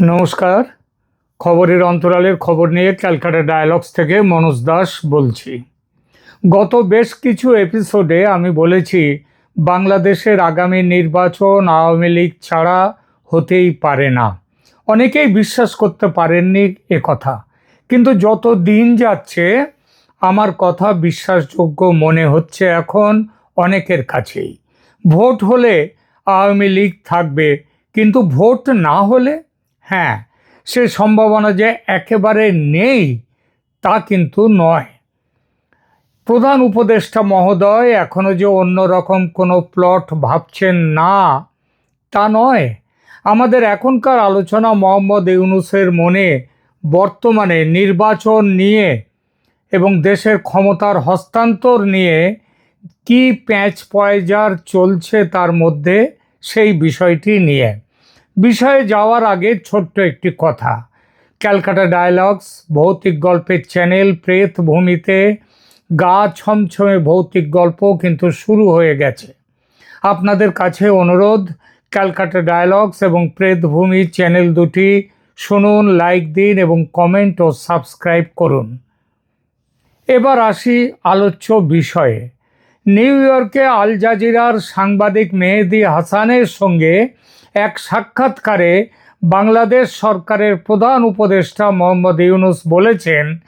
নমস্কার। খবরের অন্তরালের খবর নিয়ে ক্যালকাটা ডায়ালগস থেকে মনোজ দাস বলছি। গত বেশ কিছু এপিসোডে আমি বলেছি, বাংলাদেশের আগামী নির্বাচন আওয়ামী লীগ ছাড়া হতেই পারে না। অনেকেই বিশ্বাস করতে পারেননি এ কথা। কিন্তু যত দিন যাচ্ছে, আমার কথা বিশ্বাসযোগ্য মনে হচ্ছে এখন অনেকের কাছেই। ভোট হলে আওয়ামী লীগ থাকবে, কিন্তু ভোট না হলে হ্যাঁ সে সম্ভাবনা যে একেবারে নেই তা কিন্তু নয়। প্রধান উপদেষ্টা মহোদয় এখনও যে অন্যরকম কোনো প্লট ভাবছেন না, তা নয়। আমাদের এখনকার আলোচনা মোহাম্মদ ইউনুসের মনে বর্তমানে নির্বাচন নিয়ে এবং দেশের ক্ষমতার হস্তান্তর নিয়ে কি প্যাঁচ পয়জার চলছে তার মধ্যে সেই বিষয়টি নিয়ে। বিষয়ে যাওয়ার আগে ছোট্ট একটি কথা। ক্যালকাটা ডায়ালগস, ভৌতিক গল্পের চ্যানেল, প্রেত ভূমিতে গা ছমছমে ভৌতিক গল্প কিন্তু শুরু হয়ে গেছে। আপনাদের কাছে অনুরোধ, ক্যালকাটা ডায়ালগস এবং প্রেতভূমি চ্যানেল দুটি শুনুন, লাইক দিন এবং কমেন্ট ও সাবস্ক্রাইব করুন। এবার আসি আলোচ্য বিষয়ে। নিউ ইয়র্কে আল জাজিরার সাংবাদিক মেহেদি হাসানের সঙ্গে এক সাক্ষাৎকারে বাংলাদেশ সরকারের প্রধান উপদেষ্টা মোহাম্মদ ইউনুস বলেছেন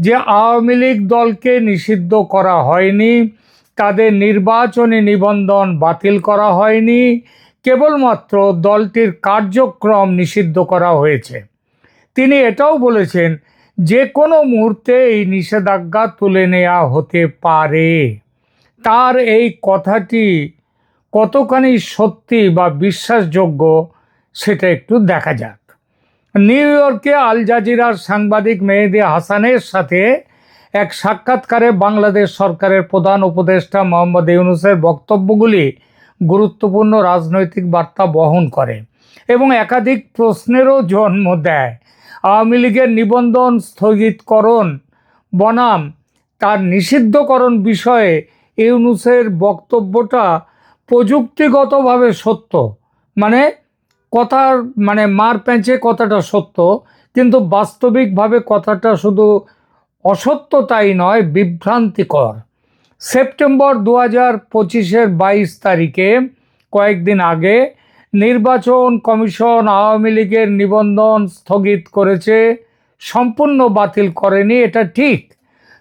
যে আওয়ামী লীগ দলকে নিষিদ্ধ করা হয়নি, তাদের নির্বাচনী নিবন্ধন বাতিল করা হয়নি, কেবলমাত্র দলটির কার্যক্রম নিষিদ্ধ করা হয়েছে। তিনি এটাও বলেছেন, যে কোনো মুহূর্তে এই নিষেধাজ্ঞা তুলে নেওয়া হতে পারে। তার এই কথাটি কতখানি সত্যি বা বিশ্বাসযোগ্য সেটা একটু দেখা যাক। নিউ ইয়র্কে আল জাজিরার সাংবাদিক মেহেদি হাসানের সাথে এক সাক্ষাৎকারে বাংলাদেশ সরকারের প্রধান উপদেষ্টা মোহাম্মদ ইউনুসের বক্তব্যগুলি গুরুত্বপূর্ণ রাজনৈতিক বার্তা বহন করে এবং একাধিক প্রশ্নেরও জন্ম দেয়। আওয়ামী লীগের নিবন্ধন স্থগিতকরণ, বনাম, তার নিষিদ্ধকরণ বিষয়ে ইউনুসের বক্তব্যটা প্রযুক্তিগতভাবে সত্য। মানে কথার মানে মার প্যাঁচে কথাটা সত্য, কিন্তু বাস্তবিকভাবে কথাটা শুধু অসত্য তাই নয়, বিভ্রান্তিকর। সেপ্টেম্বর দু হাজার পঁচিশের বাইশ তারিখে, কয়েকদিন আগে, নির্বাচন কমিশন আওয়ামী লীগের নিবন্ধন স্থগিত করেছে, সম্পূর্ণ বাতিল করেনি, এটা ঠিক।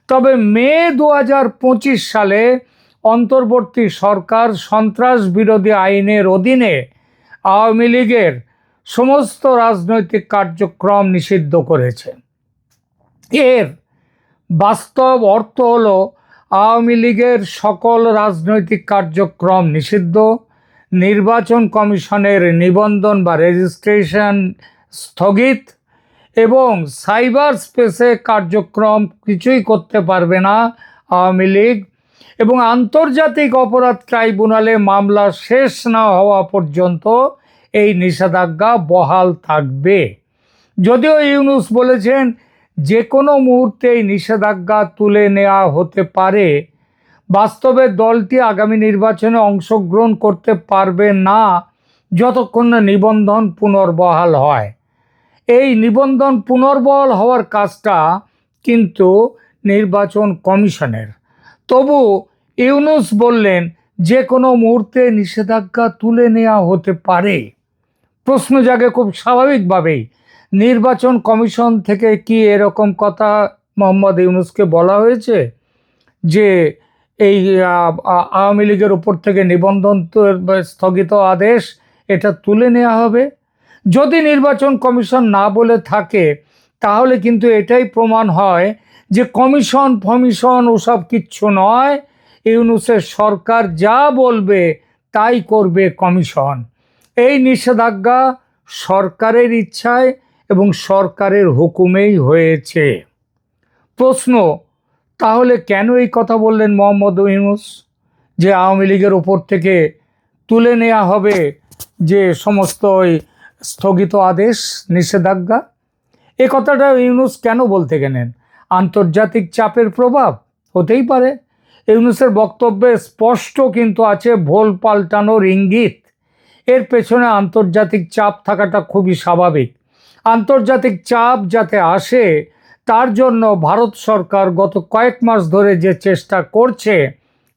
তবে মে দু হাজার পঁচিশ সালে অন্তর্বর্তী সরকার সন্ত্রাস বিরোধী আইনের অধীনে আওয়ামী লীগের সমস্ত রাজনৈতিক কার্যক্রম নিষিদ্ধ করেছে। এর বাস্তব অর্থ হল আওয়ামী লীগের সকল রাজনৈতিক কার্যক্রম নিষিদ্ধ, নির্বাচন কমিশনের নিবন্ধন বা রেজিস্ট্রেশন স্থগিত এবং সাইবার স্পেসে কার্যক্রম কিছুই করতে পারবে না আওয়ামী লীগ এবং আন্তর্জাতিক অপরাধ ট্রাইব্যুনালে মামলা শেষ না হওয়া পর্যন্ত এই নিষেধাজ্ঞা বহাল থাকবে। যদিও ইউনুস বলেছেন যে কোনো মুহূর্তে এই নিষেধাজ্ঞা তুলে নেওয়া হতে পারে। বাস্তবে দলটি আগামী নির্বাচনে অংশগ্রহণ করতে পারবে না যতক্ষণ না নিবন্ধন পুনর্বহাল হয়। এই নিবন্ধন পুনর্বহাল হওয়ার কাজটা কিন্তু নির্বাচন কমিশনের। তবু ইউনুস বললেন, যে কোনো মুহূর্তে নিষেধাজ্ঞা তুলে নেওয়া হতে পারে। প্রশ্ন জাগে খুব স্বাভাবিকভাবেই। নির্বাচন কমিশন থেকে কি এরকম কথা মোহাম্মদ ইউনুসকে বলা হয়েছে? যে এই আওয়ামী লীগের উপর থেকে নিবন্ধন স্থগিত আদেশ এটা তুলে নেওয়া হবে? যদি নির্বাচন কমিশন না বলে থাকে, তাহলে কিন্তু এটাই প্রমাণ হয় যে কমিশন ফমিশন ওসব কিচ্ছু নয়। ইউনুসের সরকার যা বলবে তাই করবে কমিশন। এই নিষেধাজ্ঞা সরকারের ইচ্ছায় এবং সরকারের হুকুমেই হয়েছে। প্রশ্ন, তাহলে কেন এই কথা বললেন মোহাম্মদ ইউনুস? যে আওয়ামী লীগের ওপর থেকে তুলে নেওয়া হবে যে সমস্ত ওই স্থগিত আদেশ, নিষেধাজ্ঞা? এ কথাটা ইউনুস কেন বলতে গেলেন? আন্তর্জাতিক চাপের প্রভাব হতেই পারে। ইউনুসের বক্তব্যে স্পষ্ট কিন্তু আছে ভোল পাল্টানোর ইঙ্গিত এর পেছনে আন্তর্জাতিক চাপ থাকাটা খুবই স্বাভাবিক। আন্তর্জাতিক চাপ যাতে আসে, তার জন্য ভারত সরকার গত কয়েক মাস ধরে যে চেষ্টা করছে,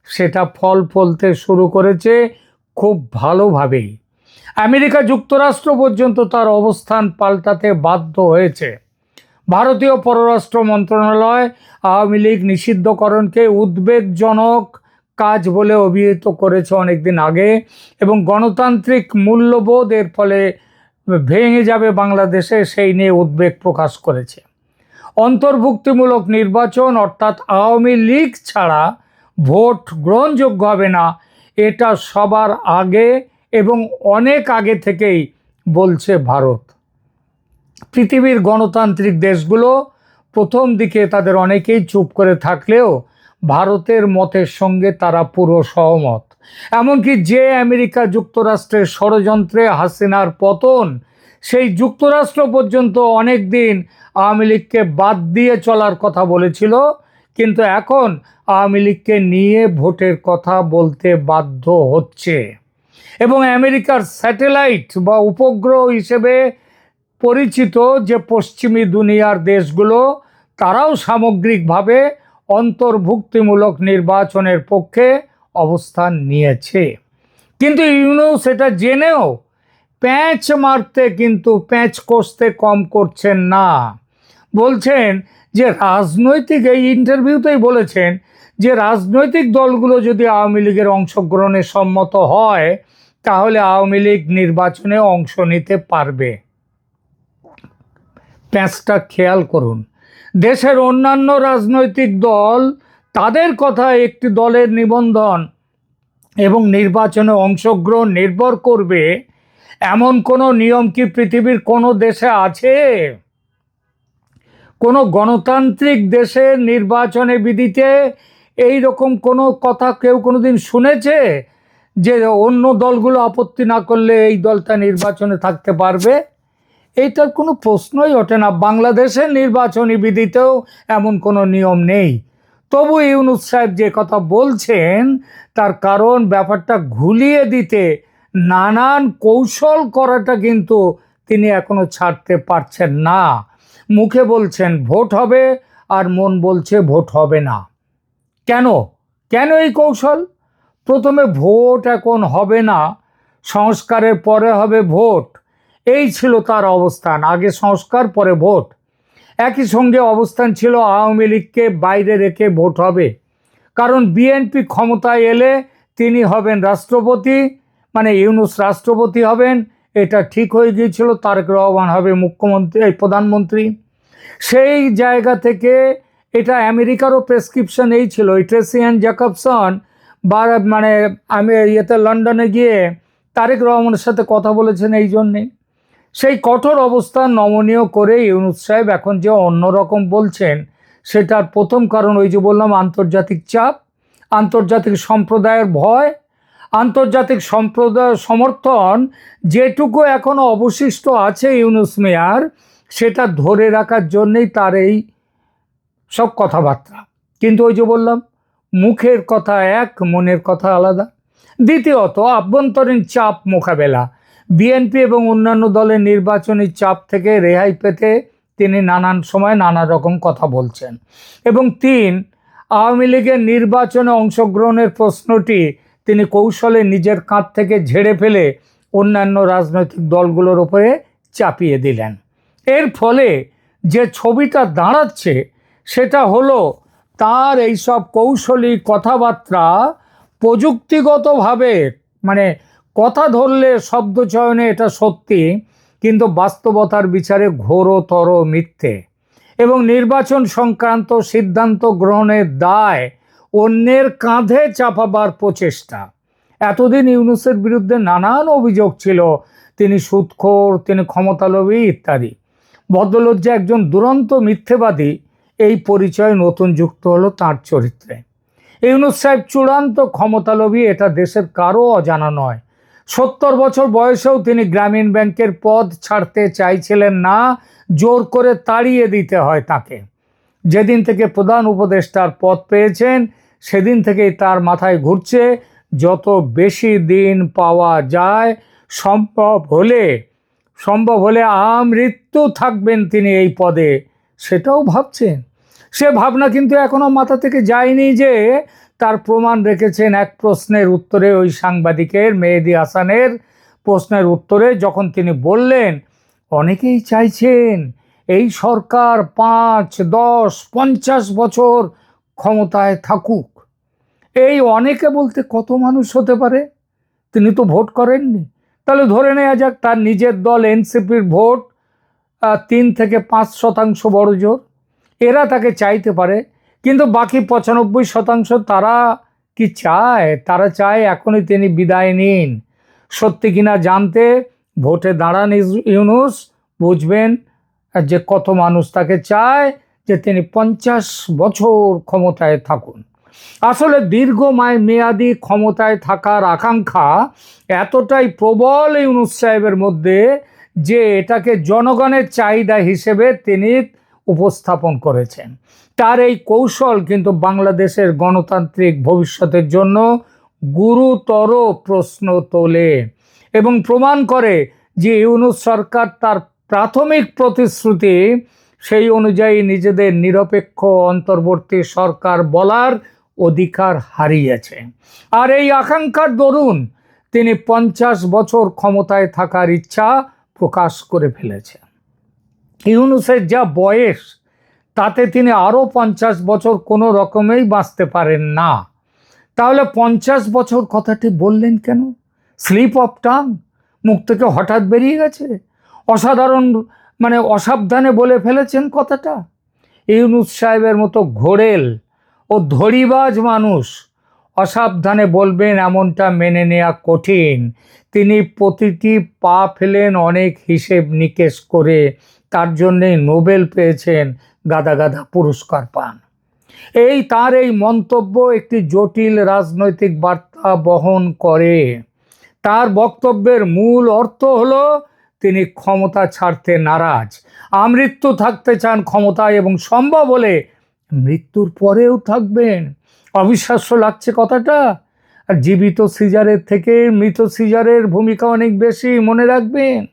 সেটা ফল ফলতে শুরু করেছে খুব ভালোভাবেই। আমেরিকা যুক্তরাষ্ট্র পর্যন্ত তার অবস্থান পাল্টাতে বাধ্য হয়েছে। ভারতীয় পররাষ্ট্র মন্ত্রণালয় আওয়ামী লীগ নিষিদ্ধকরণকে উদ্বেগজনক কাজ বলে অভিহিত করেছে অনেকদিন আগে এবং গণতান্ত্রিক মূল্যবোধ এর ফলে ভেঙে যাবে বাংলাদেশে সেই নিয়ে উদ্বেগ প্রকাশ করেছে। অন্তর্ভুক্তিমূলক নির্বাচন অর্থাৎ আওয়ামী লীগ ছাড়া ভোট গ্রহণযোগ্য হবে না, এটা সবার আগে এবং অনেক আগে থেকেই বলছে ভারত। পৃথিবীর গণতান্ত্রিক দেশগুলো প্রথম দিকে তাদের অনেকেই চুপ করে থাকলেও ভারতের মতের সঙ্গে তারা পুরো সহমত। এমনকি যে আমেরিকা যুক্তরাষ্ট্রের ষড়যন্ত্রে হাসিনার পতন, সেই যুক্তরাষ্ট্র পর্যন্ত অনেক দিন আওয়ামী লীগকে বাদ দিয়ে চলার কথা বলেছিল, কিন্তু এখন আওয়ামী লীগকে নিয়ে ভোটের কথা বলতে বাধ্য হচ্ছে। এবং আমেরিকার স্যাটেলাইট বা উপগ্রহ হিসেবে পরিচিত যে পশ্চিমী দুনিয়ার দেশগুলো, তারাও সামগ্রিকভাবে অন্তর্ভুক্তিমূলক নির্বাচনের পক্ষে অবস্থান নিয়েছে। কিন্তু ইউনো সেটা জেনেও প্যাঁচ মারতে কিন্তু প্যাঁচ কষতে কম করছেন না। বলছেন যে রাজনৈতিক, এই ইন্টারভিউতেই বলেছেন যে রাজনৈতিক দলগুলো যদি আওয়ামী লীগের অংশগ্রহণে সম্মত হয়, তাহলে আওয়ামী লীগ নির্বাচনে অংশ নিতে পারবে। প্যাঁচটা খেয়াল করুন। দেশের অন্যান্য রাজনৈতিক দল তাদের কথা একটি দলের নিবন্ধন এবং নির্বাচনে অংশগ্রহণ নির্ভর করবে। এমন কোনো নিয়ম কি পৃথিবীর কোনো দেশে আছে? কোনো গণতান্ত্রিক দেশের নির্বাচনে বিধিতে এই রকম কোনো কথা কেউ কোনো দিন শুনেছে? যে অন্য দলগুলো আপত্তি না করলে এই দলটা নির্বাচনে থাকতে পারবে? এইটার কোনো প্রশ্নই ওঠে না। বাংলাদেশের নির্বাচনী বিধিতেও এমন কোনো নিয়ম নেই। তবু ইউনুস সাহেব যে কথা বলছেন, তার কারণ ব্যাপারটা ঘুলিয়ে দিতে নানান কৌশল করাটা কিন্তু তিনি এখনও ছাড়তে পারছেন না। মুখে বলছেন, ভোট হবে আর মন বলছে ভোট হবে না। কেন? কেন এই কৌশল? প্রথমে ভোট এখন হবে না, সংস্কারের পরে হবে ভোট। এই ছিল তার অবস্থান, আগে সংস্কার, পরে ভোট। একই সঙ্গে অবস্থান ছিল আওয়ামী লীগকে বাইরে রেখে ভোট হবে। কারণ বিএনপি ক্ষমতায় এলে তিনি হবেন রাষ্ট্রপতি মানে ইউনুস রাষ্ট্রপতি হবেন, এটা ঠিক হয়ে গিয়েছিল, তারেক রহমান হবে মুখ্যমন্ত্রী, এই প্রধানমন্ত্রী। সেই জায়গা থেকে এটা আমেরিকারও প্রেসক্রিপশন এই ছিল ট্রেসিয়ান জ্যাকবসন বা মানে আমি ইয়েতে লন্ডনে গিয়ে তারেক রহমানের সাথে কথা বলেছেন এই জন্যেই সেই কঠোর অবস্থান নমনীয় করে ইউনুস সাহেব এখন যে অন্যরকম বলছেন, সেটার প্রথম কারণ ওই যে বললাম, আন্তর্জাতিক চাপ, আন্তর্জাতিক সম্প্রদায়ের ভয়, আন্তর্জাতিক সম্প্রদায় সমর্থন, যেটুকু এখনও অবশিষ্ট আছে ইউনুস মেয়ার, সেটা ধরে রাখার জন্যেই তার এই সব কথাবার্তা। কিন্তু ওই যে বললাম, মুখের কথা এক, মনের কথা আলাদা। দ্বিতীয়ত, আভ্যন্তরীণ চাপ মোকাবেলা। বিএনপি এবং অন্যান্য দলের নির্বাচনী চাপ থেকে রেহাই পেতে তিনি নানান সময় নানা রকম কথা বলছেন। এবং তিন, আওয়ামী লীগের নির্বাচনে অংশগ্রহণের প্রশ্নটি তিনি কৌশলে নিজের কাঁধ থেকে ঝেড়ে ফেলে অন্যান্য রাজনৈতিক দলগুলোর ওপরে চাপিয়ে দিলেন। এর ফলে যে ছবিটা দাঁড়াচ্ছে, সেটা হলো তার এইসব কৌশলী কথাবার্তা প্রযুক্তিগতভাবে মানে কথা ধরলে শব্দ চয়নে এটা সত্যি, কিন্তু বাস্তবতার বিচারে ঘোরতর মিথ্যে। এবং নির্বাচন সংক্রান্ত সিদ্ধান্ত গ্রহণের দায় অন্যের কাঁধে চাপাবার প্রচেষ্টা। এতদিন ইউনুসের বিরুদ্ধে নানান অভিযোগ ছিল, তিনি সুৎখোর, তিনি ক্ষমতালোভী ইত্যাদি। ভদ্রলজ্জা একজন দুরন্ত মিথ্যেবাদী, এই পরিচয় নতুন যুক্ত হলো তার চরিত্রে। ইউনুস সাহেব চূড়ান্ত ক্ষমতালোভী, এটা দেশের কারও অজানা নয়। সত্তর বছর বয়সেও তিনি গ্রামীণ ব্যাংকের পদ ছাড়তে চাইছিলেন না, জোর করে তাড়িয়ে দিতে হয় তাকে। যেদিন থেকে প্রধান উপদেষ্টার পদ পেয়েছেন, সেদিন থেকেই তার মাথায় ঘুরছে, যত বেশি দিন পাওয়া যায়, সম্ভব হলে সম্ভব হলে আমৃত্যু থাকবেন তিনি এই পদে। সেটাও ভাবছেন। সে ভাবনা কিন্তু এখনও মাথা থেকে যায়নি যে তার প্রমাণ রেখেছেন এক প্রশ্নের উত্তরে ওই সাংবাদিকের, মেহেদি হাসানের প্রশ্নের উত্তরে যখন তিনি বললেন, অনেকেই চাইছেন এই সরকার পাঁচ, দশ, পঞ্চাশ বছর ক্ষমতায় থাকুক। এই অনেকে বলতে কত মানুষ হতে পারে? তিনি তো ভোট করেননি। তাহলে ধরে নেওয়া যাক তার নিজের দল এনসিপির ভোট তিন থেকে পাঁচ শতাংশ বড় জোর এরা তাকে চাইতে পারে কিন্তু বাকি পঁচানব্বই শতাংশ তারা কি চায়? তারা চায় এখনই তিনি বিদায় নিন। সত্যি কিনা জানতে ভোটে দাঁড়ান ইউনুস, বুঝবেন যে কত মানুষ তাকে চায় যে তিনি পঞ্চাশ বছর ক্ষমতায় থাকুন। আসলে দীর্ঘমায় মেয়াদি ক্ষমতায় থাকার আকাঙ্ক্ষা এতটাই প্রবল ইউনুস সাহেবের মধ্যে যে এটাকে জনগণের চাহিদা হিসেবে তিনি উপস্থাপন করেছেন। তার এই কৌশল কিন্তু বাংলাদেশের গণতান্ত্রিক ভবিষ্যতের জন্য গুরুতর প্রশ্ন তোলে এবং প্রমাণ করে যে ইউনুস সরকার তার প্রাথমিক প্রতিশ্রুতি সেই অনুযায়ী নিজেদের নিরপেক্ষ অন্তর্বর্তী সরকার বলার অধিকার হারিয়েছে। আর এই আকাঙ্ক্ষার দরুন তিনি পঞ্চাশ বছর ক্ষমতায় থাকার ইচ্ছা প্রকাশ করে ফেলেছে ইউনুসের যা বয়স তাতে তিনি আরও পঞ্চাশ বছর কোনো রকমেই বাঁচতে পারেন না। তাহলে পঞ্চাশ বছর কথাটি বললেন কেন? স্লিপ অফ টাং মুখ থেকে হঠাৎ বেরিয়ে গেছে? অসাধারণ মানে অসাবধানে বলে ফেলেছেন কথাটা? ইউনুস সাহেবের মতো ঘোরেল ও ধরিবাজ মানুষ অসাবধানে বলবেন, এমনটা মেনে নেওয়া কঠিন। তিনি প্রতিটি পা ফেলেন অনেক হিসেব নিকেশ করে। তার জন্যেই নোবেল পেয়েছেন গাদা গাদা পুরস্কার পান। এই তার এই মন্তব্য একটি জটিল রাজনৈতিক বার্তা বহন করে। তার বক্তব্যের মূল অর্থ হলো, তিনি ক্ষমতা ছাড়তে নারাজ। আমৃত্যু থাকতে চান ক্ষমতায় এবং সম্ভব হলে মৃত্যুর পরেও থাকবেন। অবিশ্বাস্য লাগছে কথাটা। আর জীবিত সিজারের থেকে মৃত সিজারের ভূমিকা অনেক বেশি, মনে রাখবেন।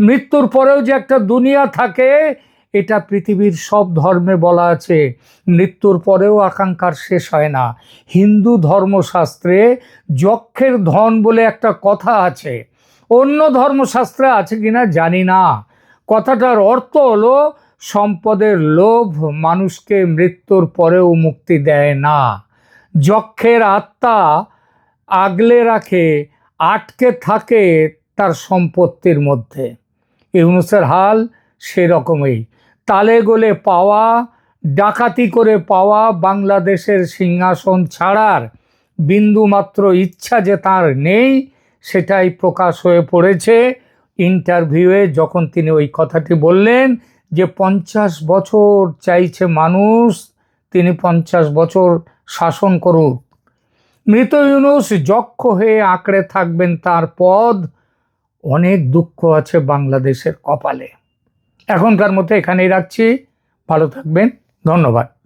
মৃত্যুর পরেও যে একটা দুনিয়া থাকে এটা পৃথিবীর সব ধর্মে বলা আছে, মৃত্যুর পরেও আকাঙ্ক্ষার শেষ হয় না। হিন্দু ধর্মশাস্ত্রে যক্ষের ধন বলে একটা কথা আছে। অন্য ধর্মশাস্ত্রে আছে কিনা জানি না। কথাটার অর্থ হলো, সম্পদের লোভ মানুষকে মৃত্যুর পরেও মুক্তি দেয় না। যক্ষের আত্মা আগলে রাখে, আটকে থাকে তার সম্পত্তির মধ্যে। ইউনুসের হাল সেরকমই। তালে গোলে পাওয়া, ডাকাতি করে পাওয়া বাংলাদেশের সিংহাসন ছাড়ার বিন্দুমাত্র ইচ্ছা যে তার নেই, সেটাই প্রকাশ হয়ে পড়েছে ইন্টারভিউয়ে যখন তিনি ওই কথাটি বললেন যে পঞ্চাশ বছর চাইছে মানুষ, তিনি পঞ্চাশ বছর শাসন করুক। মৃত ইউনুস যক্ষ হয়ে আঁকড়ে থাকবেন তার পদ, অনেক দুঃখ আছে বাংলাদেশের কপালে। এখনকার মতো এখানেই রাখছি। ভালো থাকবেন। ধন্যবাদ।